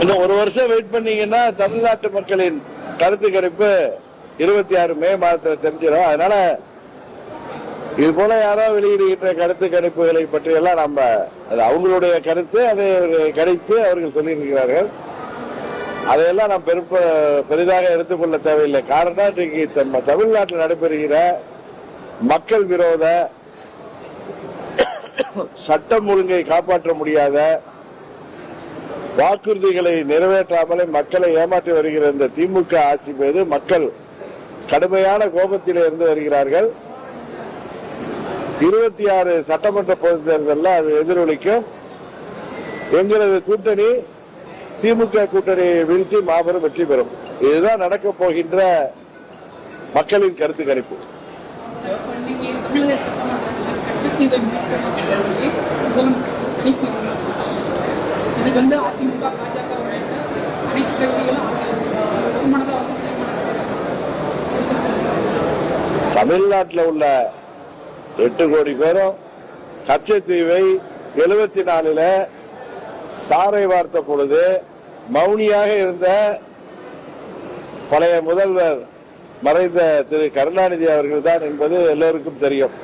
இன்னும் ஒரு வருஷம் வெயிட் பண்ணீங்கன்னா தமிழ்நாட்டு மக்களின் கருத்து கணிப்பு இருபத்தி ஆறு மே மாதத்துல தெரிஞ்சிடும் அதனால இது போல யாரோ வெளியிடுகின்ற கருத்து கணிப்புகளை பற்றி எல்லாம் நம்ம அது அவங்களுடைய கருத்து அதை கணித்து அவர்கள் சொல்லியிருக்கிறார்கள். அதையெல்லாம் நாம் பெருப்ப பெரிதாக எடுத்துக்கொள்ள தேவையில்லை. காரணம் இன்றைக்கு நம்ம தமிழ்நாட்டில் நடைபெறுகிற மக்கள் விரோத சட்டம் ஒழுங்கை காப்பாற்ற முடியாத வாக்குறுதிகளை நிறைவேற்றாமலே மக்களை ஏமாற்றி வருகிற இந்த திமுக ஆட்சி மீது மக்கள் கடுமையான கோபத்தில் இருந்து வருகிறார்கள். இருபத்தி ஆறு சட்டமன்ற பொது தேர்தலில் அது எதிரொலிக்கும். எங்களது கூட்டணி திமுக கூட்டணியை வீழ்த்தி மாபெரும் வெற்றி பெறும். இதுதான் நடக்க போகின்ற மக்களின் கருத்து கணிப்பு. முதலமைச்சர் அளிக்கிறார் வந்து அதிமுக பாஜக அனைத்து கட்சிகளும் தமிழ்நாட்டில் உள்ள எட்டு கோடி பேரும் கச்சத்தீவை எழுபத்தி நாலுல தாரை வார்த்த பொழுது மௌனியாக இருந்த பழைய முதல்வர் மறைந்த திரு கருணாநிதி அவர்கள் தான் என்பது எல்லோருக்கும் தெரியும்.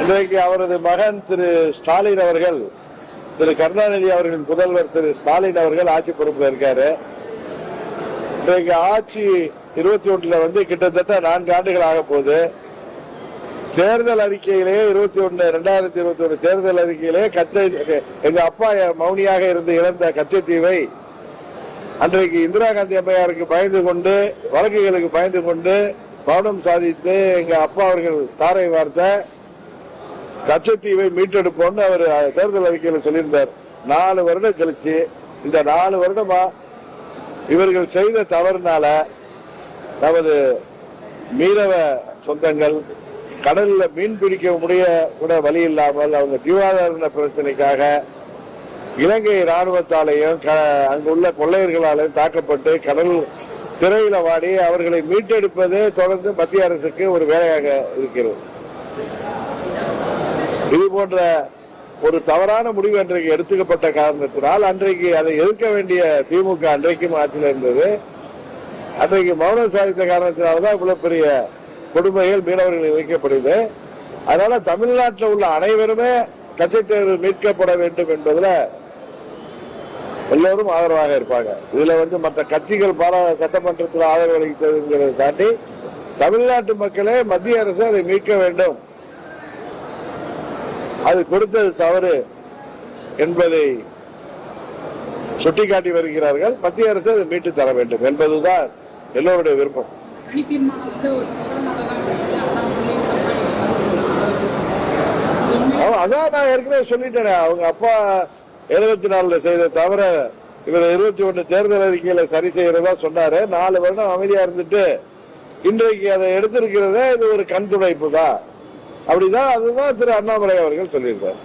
இன்றைக்கு அவரது மகன் திரு ஸ்டாலின் அவர்கள் திரு கருணாநிதி அவர்களின் முதல்வர் திரு ஸ்டாலின் அவர்கள் ஆட்சி பொறுப்பில் இருக்காரு. இன்றைக்கு ஆட்சி இருபத்தி ஒன்றுல வந்து கிட்டத்தட்ட நான்கு ஆண்டுகள் ஆக போகுது. தேர்தல் அறிக்கையிலேயே இருபத்தி ஒன்னு ரெண்டாயிரத்தி இருபத்தி ஒன்று தேர்தல் அறிக்கையிலே கச்சை எங்க அப்பா மௌனியாக இருந்து இழந்த கச்சத்தீவை அன்றைக்கு இந்திரா காந்தி அம்மையாருக்கு பயந்து கொண்டு வழக்குகளுக்கு பயந்து கொண்டு மௌனம் சாதித்து எங்க அப்பா அவர்கள் தாரை வார்த்த கச்சத்தீவை மீட்டெடுப்போம்னு அவர் தேர்தல் அறிக்கையில சொல்லியிருந்தார். நாலு வருடம் கழிச்சு இந்த நாலு வருடமா இவர்கள் செய்த தவறுனால நமது மீனவ சொந்தங்கள் கடல்ல மீன் பிடிக்க முடிய கூட வழி இல்லாமல் அவங்க ஜீவாதார பிரச்சனைக்காக இலங்கை ராணுவத்தாலேயும் க- அங்குள்ள கொள்ளையர்களாலும் தாக்கப்பட்டு கடல் திரையில வாடி அவர்களை மீட்டெடுப்பது தொடர்ந்து மத்திய அரசுக்கு ஒரு வேலையாக இருக்கிறது. இது போன்ற ஒரு தவறான முடிவு அன்றைக்கு எடுத்துக்கப்பட்ட காரணத்தினால் அன்றைக்கு அதை எதிர்க்க வேண்டிய திமுக அன்றைக்கும் ஆட்சியில் இருந்தது. அன்றைக்கு மௌனம் சாதித்த காரணத்தினால்தான் இவ்வளவு பெரிய கொடுமைகள் மீனவர்கள் இணைக்கப்படுது அதனால தமிழ்நாட்டில் உள்ள அனைவருமே கச்சத்தீவு மீட்கப்பட வேண்டும் என்பதுல எல்லோரும் ஆதரவாக இருப்பாங்க. இதுல வந்து மற்ற கட்சிகள் பாரா சட்டமன்றத்தில் ஆதரவு அளித்ததுங்கிறதை தாண்டி தமிழ்நாட்டு மக்களே மத்திய அரசு அதை மீட்க வேண்டும். அது கொடுத்தது தவறு என்பதை சுட்டிக்காட்டி வருகிறார்கள். மத்திய அரசு அதை மீட்டு தர வேண்டும் என்பதுதான் எல்லோருடைய விருப்பம். அவன் அதான் நான் ஏற்கனவே சொல்லிட்டேனே. அவங்க அப்பா எழுபத்தி நாலுல செய்த தவிர இவர் இருபத்தி ஒண்ணு தேர்தல் அறிக்கையில சரி செய்யறதா சொன்னாரு. நாலு வருடம் அமைதியா இருந்துட்டு இன்றைக்கு அதை எடுத்திருக்கிறதே இது ஒரு கண் துடைப்பு தான் அப்படிதான் அதுதான் திரு அண்ணாமலை அவர்கள் சொல்லியிருக்கார்.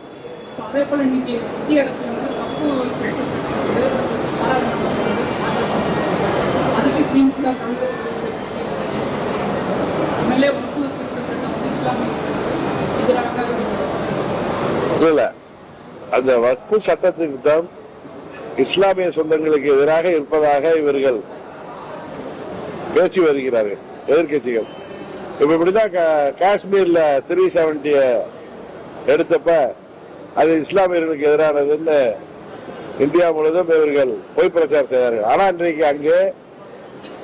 இல்ல அந்த வக்பு சட்டத்துக்கு தான் இஸ்லாமிய சொந்தங்களுக்கு எதிராக இருப்பதாக இவர்கள் பேசி வருகிறார்கள் எதிர்கட்சிகள் இப்ப இப்படிதான் கா- காஷ்மீர்ல த்ரீ செவன்டிய எடுத்தப்ப அது இஸ்லாமியர்களுக்கு எதிரானதுன்னு இந்தியா முழுவதும் இவர்கள் பொய் பிரச்சாரம் செய்தார்கள். ஆனா இன்றைக்கு அங்கே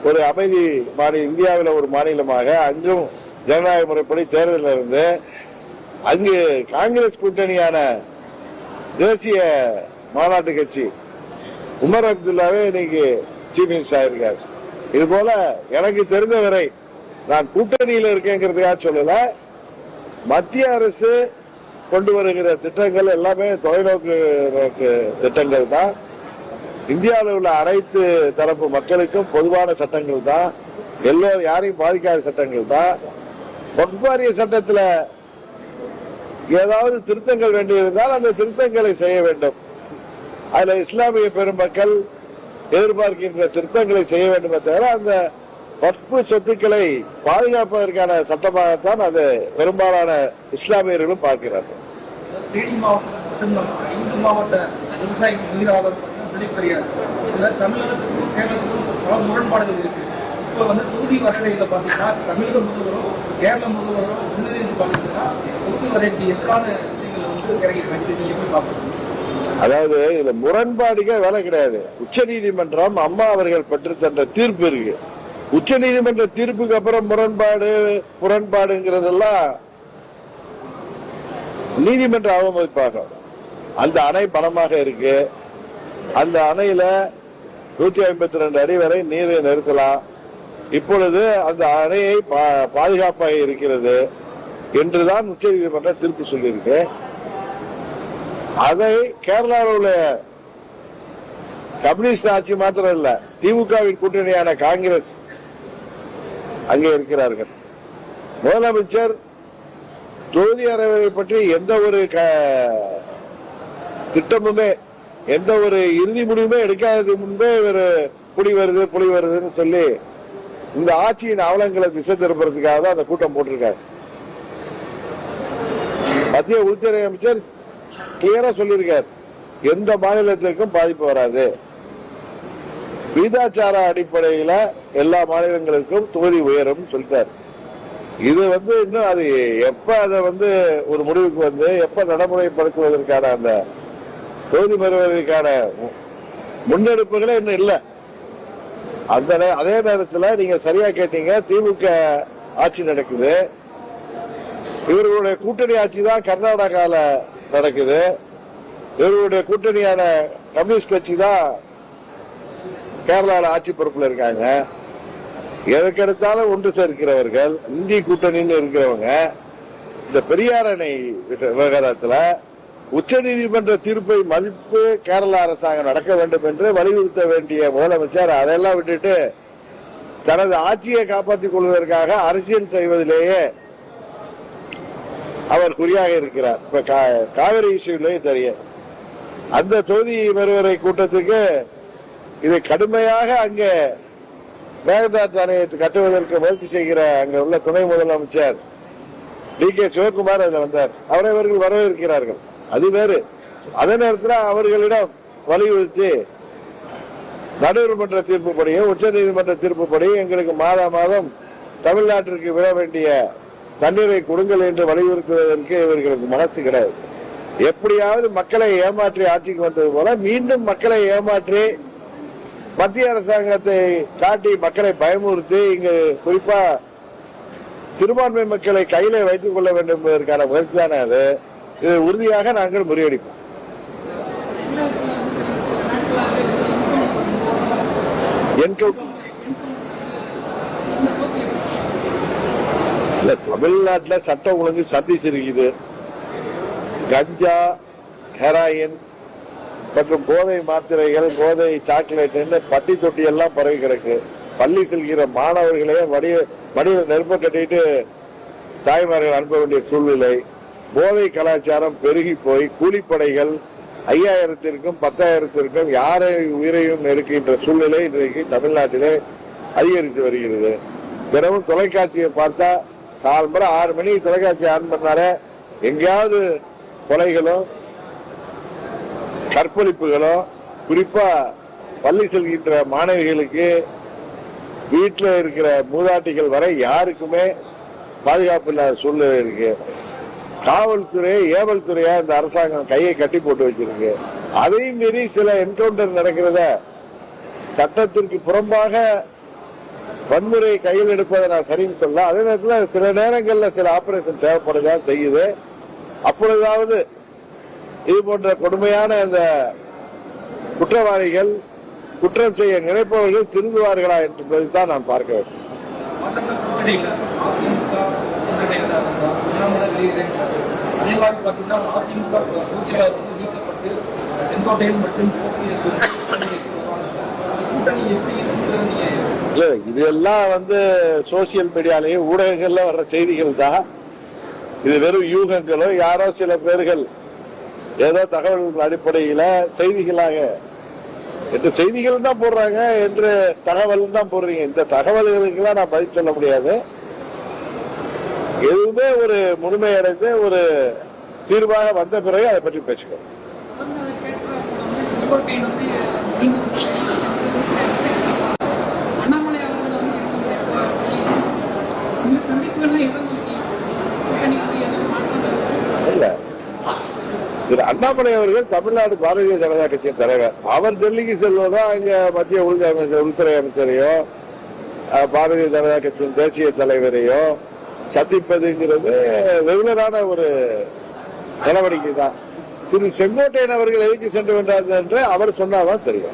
ஒரு அமைதி மாநில இந்தியாவில் ஒரு மாநிலமாக அங்கும் ஜனநாயக முறைப்படி தேர்தல் இருந்து அங்கு காங்கிரஸ் கூட்டணியான தேசிய மாநாட்டு கட்சி உமர் அப்துல்லாவே இன்னைக்கு சீஃப் மினிஸ்டர் ஆயிருக்கார். இது போல எனக்கு தெரிந்த வரை நான் கூட்டணியில் இருக்கேங்கிறதுக்காக சொல்லல. மத்திய அரசு கொண்டு வருகிற திட்டங்கள் எல்லாமே தொலைநோக்கு நோக்கு திட்டங்கள் தான். இந்தியாவில் உள்ள அனைத்து தரப்பு மக்களுக்கும் பொதுவான சட்டங்கள் தான். எல்லோரும் யாரையும் பாதிக்காத சட்டங்கள் தான். வக்பாரிய சட்டத்தில் ஏதாவது திருத்தங்கள் வேண்டியிருந்தால் அந்த திருத்தங்களை செய்ய வேண்டும். அதில் இஸ்லாமிய பெருமக்கள் எதிர்பார்க்கின்ற திருத்தங்களை செய்ய வேண்டுமே தவிர அந்த வக்பு சொத்துக்களை பாதுகாப்பதற்கான சட்டமாகத்தான் அது பெரும்பாலான இஸ்லாமியர்களும் பார்க்கிறார்கள். தேனி மாவட்டத்தில் மட்டும் இல்லாமல் ஐந்து மாவட்ட விவசாயிகள் எதிராக முன்னாடி பெரியார் இதுல தமிழகத்துக்கும் கேரளத்துக்கும் பல முரண்பாடுகள் இருக்கு. இப்போ வந்து தொகுதி வரையில பாத்தீங்கன்னா தமிழக முதல்வரும் கேரள முதல்வரும் ஒன்றிணைந்து பாத்தீங்கன்னா தொகுதி வரைக்கு எதிரான விஷயங்கள் வந்து இறங்கிருக்காங்க நீங்க எப்படி பாக்குறீங்க அதாவது இதுல முரண்பாடுக்கே வேலை கிடையாது. உச்ச நீதிமன்றம் அம்மா அவர்கள் பெற்று தந்த தீர்ப்பு இருக்கு. உச்ச நீதிமன்ற தீர்ப்புக்கு அப்புறம் முரண்பாடு முரண்பாடுங்கிறதெல்லாம் நீதிமன்ற அவமதிப்பாகும் அந்த அணை பணமாக இருக்கு. அந்த அணையில நூற்றி ஐம்பத்தி ரெண்டு அடி வரை நீரை நிறுத்தலாம். இப்பொழுது அந்த அணையை பா- பாதுகாப்பாக இருக்கிறது என்றுதான் உச்ச நீதிமன்றம் தீர்ப்பு சொல்லியிருக்கு. அதை கேரளாவில் உள்ள கம்யூனிஸ்ட் ஆட்சி மாத்திரம் இல்ல திமுகவின் கூட்டணியான காங்கிரஸ் அங்கே இருக்கிறார்கள். முதலமைச்சர் தொகுதி அரவை பற்றி எந்த ஒரு க- திட்டமுமே எந்த ஒரு இறுதி முடிவுமே எடுக்காததுக்கு முன்பே ஒரு புலி வருது புலி வருதுன்னு சொல்லி இந்த ஆட்சியின் அவலங்களை திசை திருப்புறதுக்காக தான் அந்த கூட்டம் போட்டிருக்காங்க மத்திய உள்துறை அமைச்சர் கிளியரா சொல்லியிருக்கார். எந்த மாநிலத்திற்கும் பாதிப்பு வராது. விகிதாச்சார அடிப்படையில எல்லா மாநிலங்களுக்கும் தொகுதி உயரும் சொல்லிட்டார். இது வந்து இன்னும் அது எப்ப அதை வந்து ஒரு முடிவுக்கு வந்து எப்ப நடைமுறைப்படுத்துவதற்கான அந்த தொகுதி பெறுவதற்கான மு- முன்னெடுப்புகளே இன்னும் இல்லை. அந்த அதே நேரத்தில் நீங்க சரியா கேட்டீங்க திமுக ஆட்சி நடக்குது. இவர்களுடைய கூட்டணி ஆட்சி தான் கர்நாடகாவில் நடக்குது. இவர்களுடைய கூட்டணியான கம்யூனிஸ்ட் கட்சி தான் கேரளாவில் ஆட்சி பொறுப்பில் இருக்காங்க. எதற்கெடுத்தாலும் ஒன்று சேர்க்கிறவர்கள் இந்திய கூட்டணின்னு இருக்கிறவங்க இந்த பெரியார் அணை விவகாரத்தில் உச்ச நீதிமன்ற தீர்ப்பை மதிப்பு கேரள அரசாங்கம் நடக்க வேண்டும் என்று வலியுறுத்த வேண்டிய முதலமைச்சர் அதையெல்லாம் விட்டுட்டு தனது ஆட்சியை காப்பாற்றிக் கொள்வதற்காக அரசியல் செய்வதிலேயே அவர் குறியாக இருக்கிறார். இப்ப கா- காவிரி இஷ்யூலேயே தெரியும். அந்த தொகுதி மறுவரை கூட்டத்துக்கு இதை கடுமையாக அங்கே மேகதாட்டு ஆணையத்தை கட்டுவதற்கு முயற்சி செய்கிற அங்க உள்ள துணை முதலமைச்சர் டி கே சிவகுமார் அதுல வந்தார். அவரை இவர்கள் வரவேற்கிறார்கள். அது வேறு. அதே நேரத்தில் அவர்களிடம் வலியுறுத்தி நடுவர்மன்ற தீர்ப்புப்படியும் உச்ச நீதிமன்ற தீர்ப்புப்படி எங்களுக்கு மாதா மாதம் தமிழ்நாட்டிற்கு விட வேண்டிய தண்ணீரை கொடுங்கள் என்று வலியுறுத்துவதற்கு இவர்களுக்கு மனசு கிடையாது. எப்படியாவது மக்களை ஏமாற்றி ஆட்சிக்கு வந்தது போல மீண்டும் மக்களை ஏமாற்றி மத்திய அரசாங்கத்தை காட்டி மக்களை பயமுறுத்தி இங்கு குறிப்பா சிறுபான்மை மக்களை கையில வைத்துக் கொள்ள வேண்டும் என்பதற்கான முயற்சி தானே அது? இது உறுதியாக நாங்கள் முறியடிப்போம். இல்ல தமிழ்நாட்டில் சட்டம் ஒழுங்கு சந்திச்சிருக்குது கஞ்சா ஹெராயின் மற்றும் போதை மாத்திரைகள் போதை சாக்லேட்னு பட்டி தொட்டி எல்லாம் பரவி கிடக்கு. பள்ளி செல்கிற மாணவர்களே வடிவ வடிவ நெருப்ப கட்டிட்டு தாய்மார்கள் அனுப்ப வேண்டிய சூழ்நிலை. போதை கலாச்சாரம் பெருகி போய் கூலிப்படைகள் ஐயாயிரத்திற்கும் பத்தாயிரத்திற்கும் யாரை உயிரையும் நெருக்கின்ற சூழ்நிலை இன்றைக்கு தமிழ்நாட்டிலே அதிகரித்து வருகிறது. தினமும் தொலைக்காட்சியை பார்த்தா கால் முறை ஆறு மணிக்கு தொலைக்காட்சி ஆன் பண்ணாலே எங்கேயாவது கொலைகளும் கற்பழிப்புகளோ குறிப்பா பள்ளி செல்கின்ற மாணவிகளுக்கு வீட்டில் இருக்கிற மூதாட்டிகள் வரை யாருக்குமே பாதுகாப்பு இல்லாத சூழ்நிலை இருக்கு. காவல்துறை ஏவல் துறையா இந்த அரசாங்கம் கையை கட்டி போட்டு வச்சிருக்கு. அதையும் மீறி சில என்கவுண்டர் நடக்கிறத சட்டத்திற்கு புறம்பாக வன்முறை கையில் எடுப்பதை நான் சரின்னு சொல்ல அதே நேரத்தில் சில நேரங்களில் சில ஆபரேஷன் தேவைப்படுதான் செய்யுது. அப்பொழுதாவது இது போன்ற கொடுமையான அந்த குற்றவாளிகள் குற்றம் செய்ய நினைப்பவர்கள் திருந்துவார்களா என்பதைத்தான் நான் பார்க்க வேண்டும். இதெல்லாம் வந்து சோசியல் மீடியாலேயே ஊடகங்கள்ல வர்ற செய்திகள் தான். இது வெறும் யூகங்களோ யாரோ சில பேர்கள் ஏதோ தகவல்கள் அடிப்படையில செய்திகளாக. என்று செய்திகள் தான் போடுறாங்க என்று தகவல் தான் போடுறீங்க. இந்த தகவல்களுக்கெல்லாம் நான் பதில் சொல்ல முடியாது. எதுவுமே ஒரு முழுமையடைந்து ஒரு தீர்வாக வந்த பிறகு அதை பற்றி பேசிக்கிறோம் இல்ல திரு அண்ணாமலை அவர்கள் தமிழ்நாடு பாரதிய ஜனதா கட்சியின் தலைவர். அவர் டெல்லிக்கு செல்வதா அங்க மத்திய உள்துறை அமைச்சர் உள்துறை அமைச்சரையோ பாரதிய ஜனதா கட்சியின் தேசிய தலைவரையோ சந்திப்பதுங்கிறது ரெகுலரான ஒரு நடவடிக்கை தான் திரு செங்கோட்டையன் அவர்கள் எதுக்கு சென்று வந்தார் என்று அவர் சொன்னாதான் தெரியும்.